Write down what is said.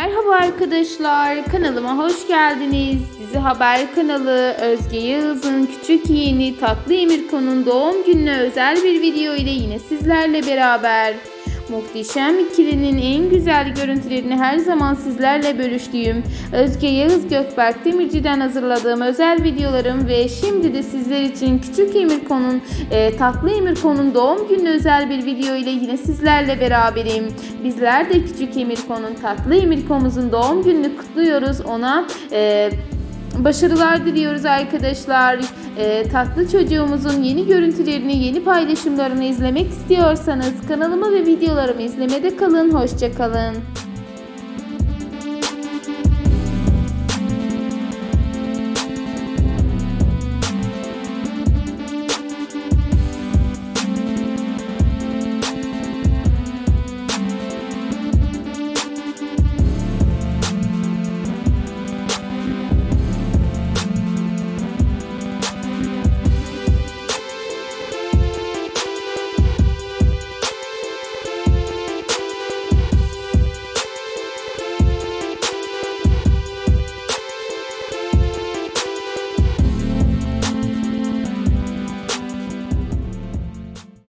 Merhaba arkadaşlar, kanalıma hoş geldiniz. Dizi Haber kanalı Özge Yağız'ın küçük yeğeni Tatlı Emirko'nun doğum gününe özel bir video ile yine sizlerle beraber. Muhteşem ikilinin en güzel görüntülerini her zaman sizlerle bölüştüğüm Özge Yağız Gökberk Demirci'den hazırladığım özel videolarım ve şimdi de sizler için Küçük Emirko'nun e, Tatlı Emirko'nun doğum günü özel bir video ile yine sizlerle beraberim. Bizler de Küçük Emirko'nun Tatlı Emirko'muzun doğum gününü kutluyoruz. Ona e, Başarılar diliyoruz arkadaşlar. Ee, tatlı çocuğumuzun yeni görüntülerini, yeni paylaşımlarını izlemek istiyorsanız kanalımı ve videolarımı izlemede kalın. Hoşçakalın.